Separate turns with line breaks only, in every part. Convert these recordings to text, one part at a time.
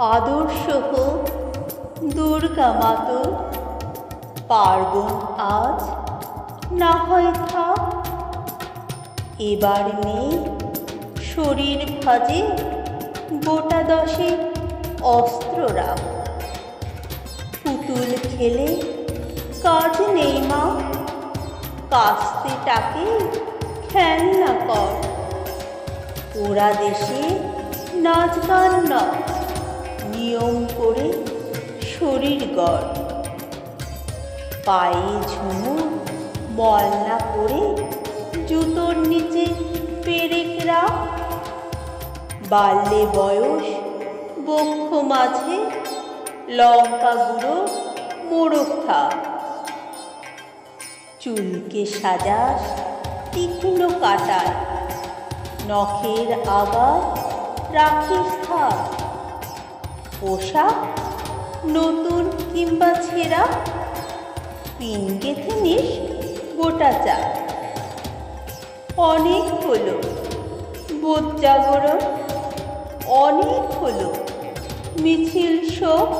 আদর্শ হোক, দুর্গা মাতো, পার্বণ আজ না হয় থাক। এবার নেই শরীর ভাজে গোটা দশে অস্ত্র রাখ পুতুল খেলে কাজ নেই মা, কাস্তে টাকে খেলনা কর। ওরা দেশে নাচ গান নয়। নিয়ম করে শরীর গড়। পায়ে ঝুমুর মলনা করে জুতোর নিচে পেরেক রাখ। বাল্যে বয়স, বক্ষ মাঝে লঙ্কা গুঁড়ো, মোড়ক থাক। চুলকে সাজাস, তীক্ষ্ণ কাটায় নখের আগায় রাখিস থাক। পোশাক, নতুন কিংবা ছেঁড়া পিন গেথে নিস গোটা চা অনেক হলো বোধ জাগরণ, অনেক হলো মিছিল শোক।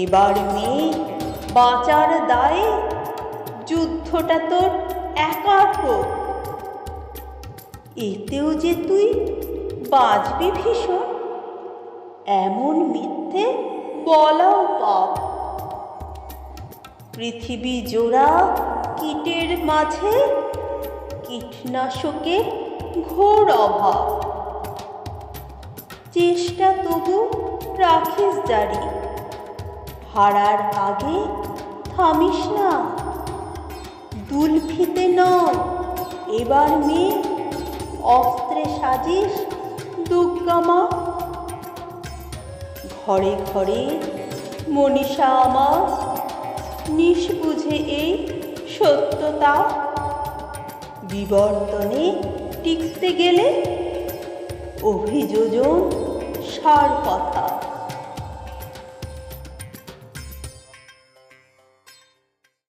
এবার মেয়ে বাঁচার দায়ে যুদ্ধটা তোর একার হোক। এতেও যে তুই বাঁচবি ভীষণ। এমন মিথ্যে বলাও পাপ। পৃথিবী জোড়া কীটের মাঝে কীটনাশকের ঘোর অভাব। চেষ্টা তবু রাখিস জারি। হারার আগে থামিস না। দুলফিতে নয়, এবার মেয়ে অস্ত্রে সাজিস দুর্গামা ঘরে ঘরে মনীষা আমার নিশ বুঝে এই সত্যতা। বিবর্তনে টিকতে গেলে অভিযোজন সার কথা।